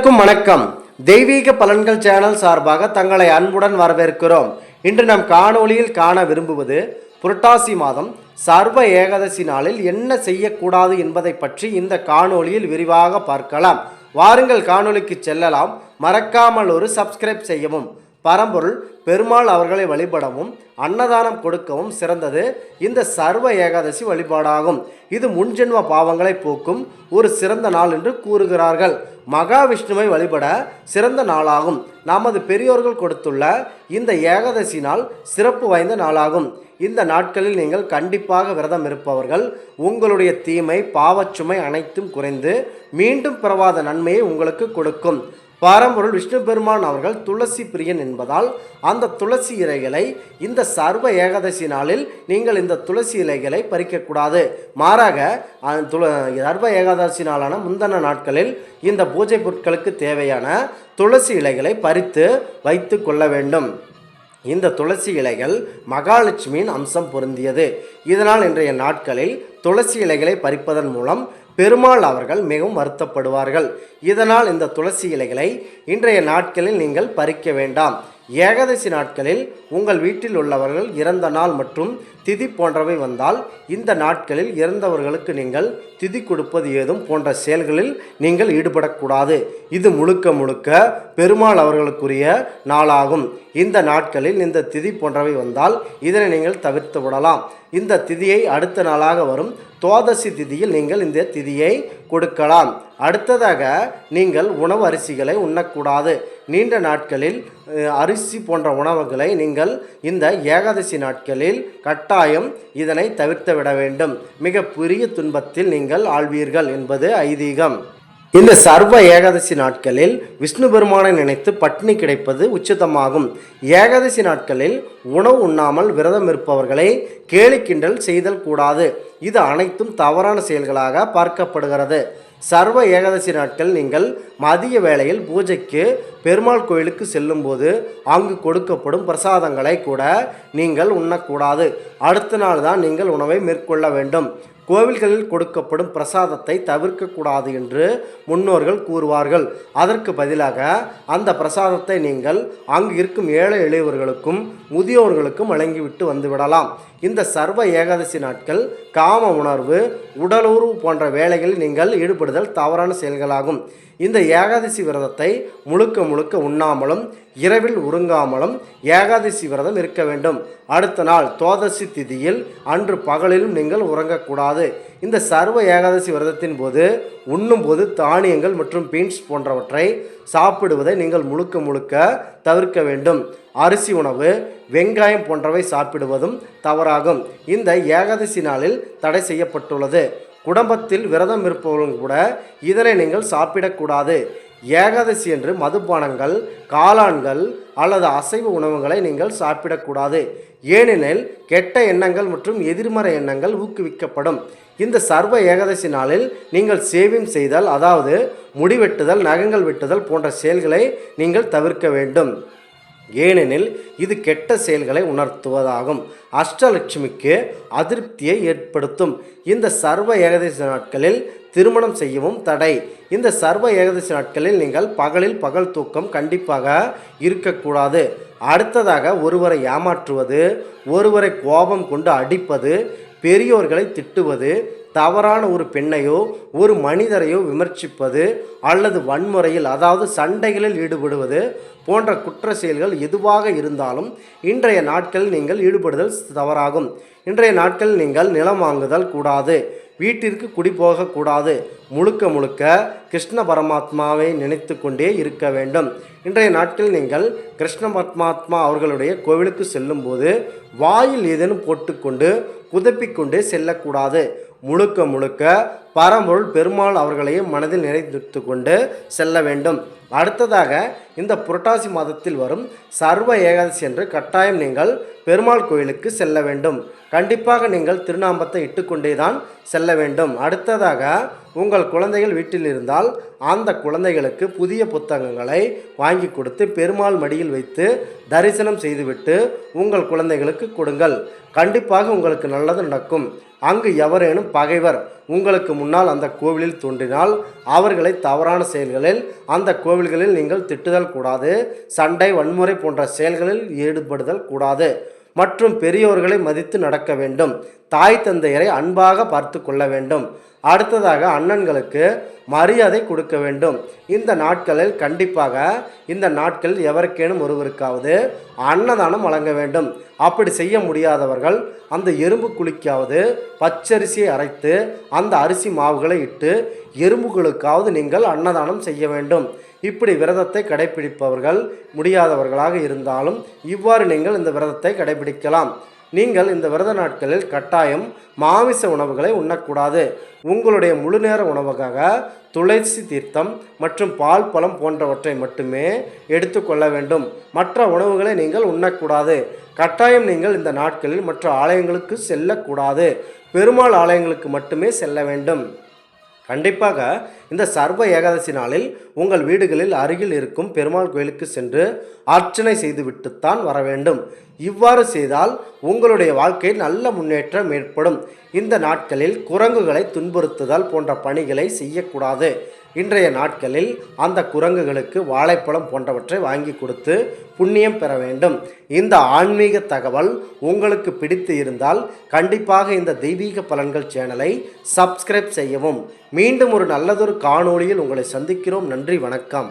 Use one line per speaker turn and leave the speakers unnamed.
அனைவருக்கும் வணக்கம். தெய்வீக பலன்கள் சேனல் சார்பாக தங்களை அன்புடன் வரவேற்கிறோம். இன்று நம் காணொளியில் காண விரும்புவது புரட்டாசி மாதம் சர்வ ஏகாதசி நாளில் என்ன செய்யக்கூடாது என்பதை பற்றி இந்த காணொளியில் விரிவாக பார்க்கலாம். வாருங்கள் காணொளிக்கு செல்லலாம். மறக்காமல் ஒரு சப்ஸ்கிரைப் செய்யவும். பரம்பொருள் பெருமாள் அவர்களை வழிபடவும் அன்னதானம் கொடுக்கவும் சிறந்தது. இந்த சர்வ ஏகாதசி வழிபாடாகும். இது முன்ஜென்ம பாவங்களை போக்கும் ஒரு சிறந்த நாள் என்று கூறுகிறார்கள். மகாவிஷ்ணுவை வழிபட சிறந்த நாளாகும். நமது பெரியோர்கள் கொடுத்துள்ள இந்த ஏகாதசி நாள் சிறப்பு வாய்ந்த நாளாகும். இந்த நாட்களில் நீங்கள் கண்டிப்பாக விரதம் இருப்பவர்கள் உங்களுடைய தீமை பாவச்சுமை அனைத்தும் குறைந்து மீண்டும் பிறவாத நன்மையை உங்களுக்கு கொடுக்கும். பாரம்பொருள் விஷ்ணு பெருமான் அவர்கள் துளசி பிரியன் என்பதால் அந்த துளசி இலைகளை இந்த சர்வ ஏகாதசி நாளில் நீங்கள் இந்த துளசி இலைகளை பறிக்கக்கூடாது மாறாக துள சர்வ ஏகாதசி நாளான முந்தன நாட்களில் இந்த பூஜை பொருட்களுக்கு தேவையான துளசி இலைகளை பறித்து வைத்து கொள்ள வேண்டும். இந்த துளசி இலைகள் மகாலட்சுமியின் அம்சம் பொருந்தியது. இதனால் இன்றைய நாட்களில் துளசி இலைகளை பறிப்பதன் மூலம் பெருமாள் அவர்கள் மிகவும் வருத்தப்படுவார்கள். இதனால் இந்த துளசி இலைகளை இன்றைய நாட்களில் நீங்கள் பறிக்க வேண்டாம். ஏகாதசி நாட்களில் உங்கள் வீட்டில் உள்ளவர்கள் இறந்த நாள் மற்றும் திதி போன்றவை வந்தால் இந்த நாட்களில் இறந்தவர்களுக்கு நீங்கள் திதி கொடுப்பது ஏதும் போன்ற செயல்களில் நீங்கள் ஈடுபடக்கூடாது. இது முழுக்க முழுக்க பெருமாள் அவர்களுக்குரிய நாளாகும். இந்த நாட்களில் இந்த திதி போன்றவை வந்தால் இதனை நீங்கள் தவிர்த்து விடலாம். இந்த திதியை அடுத்த நாளாக வரும் துவாதசி திதியில் நீங்கள் இந்த திதியை கொடுக்கலாம். அடுத்ததாக நீங்கள் உணவு அரிசிகளை உண்ணக்கூடாது. நீண்ட நாட்களில் அரிசி போன்ற உணவுகளை நீங்கள் இந்த ஏகாதசி நாட்களில் கட்டாயம் இதனை தவிர்த்து விட வேண்டும். மிக பெரிய துன்பத்தில் நீங்கள் ஆழ்வீர்கள் என்பது ஐதீகம். இந்த சர்வ ஏகாதசி நாட்களில் விஷ்ணு பெருமானை நினைத்து பட்டினி கிடைப்பது உச்சிதமாகும். ஏகாதசி நாட்களில் உணவு உண்ணாமல் விரதம் இருப்பவர்களை கேலி கிண்டல் செய்தல் கூடாது. இது அனைத்தும் தவறான செயல்களாக பார்க்கப்படுகிறது. சர்வ ஏகாதசி நாட்கள் நீங்கள் மதிய வேளையில் பூஜைக்கு பெருமாள் கோயிலுக்கு செல்லும்போது அங்கு கொடுக்கப்படும் பிரசாதங்களை கூட நீங்கள் உண்ணக்கூடாது. அடுத்த நாள் தான் நீங்கள் உணவை மேற்கொள்ள வேண்டும். கோவில்களில் கொடுக்கப்படும் பிரசாதத்தை தவிர்க்கக்கூடாது என்று முன்னோர்கள் கூறுவார்கள். அதற்கு பதிலாக அந்த பிரசாதத்தை நீங்கள் அங்கு இருக்கும் ஏழை எளியவர்களுக்கும் முதியோர்களுக்கும் வழங்கிவிட்டு வந்துவிடலாம். இந்த சர்வ ஏகாதசி நாட்கள் காம உணர்வு உடலுறவு போன்ற வேலைகளில் நீங்கள் ஈடுபடுதல் தவறான செயல்களாகும். இந்த ஏகாதசி விரதத்தை முழுக்க முழுக்க உண்ணாமலும் இரவில் உறங்காமலும் ஏகாதசி விரதம் இருக்க வேண்டும். அடுத்த நாள் தோதசி திதியில் அன்று பகலிலும் நீங்கள் உறங்கக்கூடாது இந்த சர்வ ஏகாதசி விரதத்தின் போது உண்ணும்போது தானியங்கள் மற்றும் பீன்ஸ் போன்றவற்றை சாப்பிடுவதை நீங்கள் முழுக்க முழுக்க தவிர்க்க வேண்டும். அரிசி உணவு வெங்காயம் போன்றவை சாப்பிடுவதும் தவறாகும். இந்த ஏகாதசி நாளில் தடை செய்யப்பட்டுள்ளது. குடும்பத்தில் விரதம் இருப்பவர்களும் கூட இதனை நீங்கள் சாப்பிடக்கூடாது. ஏகாதசி என்று மதுபானங்கள் காளான்கள் அல்லது அசைவ உணவுகளை நீங்கள் சாப்பிடக்கூடாது. ஏனெனில் கெட்ட எண்ணங்கள் மற்றும் எதிர்மறை எண்ணங்கள் ஊக்குவிக்கப்படும். இந்த சர்வ ஏகாதசி நாளில் நீங்கள் சேவியம் செய்தல் அதாவது முடி வெட்டுதல் நகங்கள் வெட்டுதல் போன்ற செயல்களை நீங்கள் தவிர்க்க வேண்டும். ஏனெனில் இது கெட்ட செயல்களை உணர்த்துவதாகும். அஷ்டலட்சுமிக்கு அதிருப்தியை ஏற்படுத்தும். இந்த சர்வ ஏகதேசி நாட்களில் திருமணம் செய்யவும் தடை. இந்த சர்வ ஏகதேசி நாட்களில் நீங்கள் பகலில் பகல் தூக்கம் கண்டிப்பாக இருக்கக்கூடாது. அடுத்ததாக ஒருவரை ஏமாற்றுவது ஒருவரை கோபம் கொண்டு அடிப்பது பெரியோர்களை திட்டுவது தவறான ஒரு பெண்ணையோ ஒரு மனிதரையோ விமர்சிப்பது அல்லது வன்முறையில் அதாவது சண்டைகளில் ஈடுபடுவது போன்ற குற்ற செயல்கள் எதுவாக இருந்தாலும் இன்றைய நாட்களில் நீங்கள் ஈடுபடுதல் தவறாகும். இன்றைய நாட்களில் நீங்கள் நிலம் வாங்குதல் கூடாது. வீட்டிற்கு குடி போகக்கூடாது முழுக்க முழுக்க கிருஷ்ண பரமாத்மாவை நினைத்து கொண்டே இருக்க வேண்டும். இன்றைய நாட்களில் நீங்கள் கிருஷ்ண பரமாத்மா அவர்களுடைய கோவிலுக்கு செல்லும்போது வாயில் ஏதேனும் போட்டுக்கொண்டு குதப்பிக்கொண்டே செல்லக்கூடாது. முழுக்க முழுக்க பரம்பொருள் பெருமாள் அவர்களையும் மனதில் நிறைந்து கொண்டு செல்ல வேண்டும். அடுத்ததாக இந்த புரட்டாசி மாதத்தில் வரும் சர்வ ஏகாதசி என்று கட்டாயம் நீங்கள் பெருமாள் கோயிலுக்கு செல்ல வேண்டும். கண்டிப்பாக நீங்கள் திருநாமத்தை இட்டுக்கொண்டே தான் செல்ல வேண்டும். அடுத்ததாக உங்கள் குழந்தைகள் வீட்டில் இருந்தால் அந்த குழந்தைகளுக்கு புதிய புத்தகங்களை வாங்கி கொடுத்து பெருமாள் மடியில் வைத்து தரிசனம் செய்துவிட்டு உங்கள் குழந்தைகளுக்கு கொடுங்கள். கண்டிப்பாக உங்களுக்கு நல்லது நடக்கும். அங்கு எவரேனும் பகைவர் உங்களுக்கு முன்னால் அந்த கோவிலில் தோன்றினால் அவர்களை தவறான செயல்களில் அந்த கோவில்களில் நீங்கள் திட்டுதல் கூடாது சண்டை வன்முறை போன்ற செயல்களில் ஈடுபடுதல் கூடாது மற்றும் பெரியோர்களை மதித்து நடக்க வேண்டும். தாய் தந்தையரை அன்பாக பார்த்து கொள்ள வேண்டும். அடுத்ததாக அண்ணன்களுக்கு மரியாதை கொடுக்க வேண்டும். இந்த நாட்களில் கண்டிப்பாக இந்த நாட்களில் எவருக்கேனும் ஒருவருக்காவது அன்னதானம் வழங்க வேண்டும். அப்படி செய்ய முடியாதவர்கள் அந்த எறும்பு குழிக்காவது பச்சரிசியை அரைத்து அந்த அரிசி மாவுகளை இட்டு எறும்புகளுக்காவது நீங்கள் அன்னதானம் செய்ய வேண்டும். இப்படி விரதத்தை கடைபிடிப்பவர்கள் முடியாதவர்களாக இருந்தாலும் இவ்வாறு நீங்கள் இந்த விரதத்தை கடைபிடிக்கலாம். நீங்கள் இந்த விரத நாட்களில் கட்டாயம் மாமிச உணவுகளை உண்ணக்கூடாது. உங்களுடைய முழு நேர உணவுக்காக துளசி தீர்த்தம் மற்றும் பால் பழம் போன்றவற்றை மட்டுமே எடுத்துக்கொள்ள வேண்டும். மற்ற உணவுகளை நீங்கள் உண்ணக்கூடாது. கட்டாயம் நீங்கள் இந்த நாட்களில் மற்ற ஆலயங்களுக்கு செல்லக்கூடாது. பெருமாள் ஆலயங்களுக்கு மட்டுமே செல்ல வேண்டும். கண்டிப்பாக இந்த சர்வ ஏகாதசி நாளில் உங்கள் வீடுகளில் அருகில் இருக்கும் பெருமாள் கோயிலுக்கு சென்று அர்ச்சனை செய்துவிட்டுத்தான் வர வேண்டும். இவ்வாறு செய்தால் உங்களுடைய வாழ்க்கையில் நல்ல முன்னேற்றம் ஏற்படும். இந்த நாட்களில் குரங்குகளை துன்புறுத்துதல் போன்ற பணிகளை செய்யக்கூடாது. இன்றைய நாட்களில் அந்த குரங்குகளுக்கு வாழைப்பழம் போன்றவற்றை வாங்கி கொடுத்து புண்ணியம் பெற வேண்டும். இந்த ஆன்மீக தகவல் உங்களுக்கு பிடித்து இருந்தால் கண்டிப்பாக இந்த தெய்வீக பலன்கள் சேனலை சப்ஸ்கிரைப் செய்யவும். மீண்டும் ஒரு நல்லதொரு காணொளியில் உங்களை சந்திக்கிறோம். நன்றி வணக்கம்.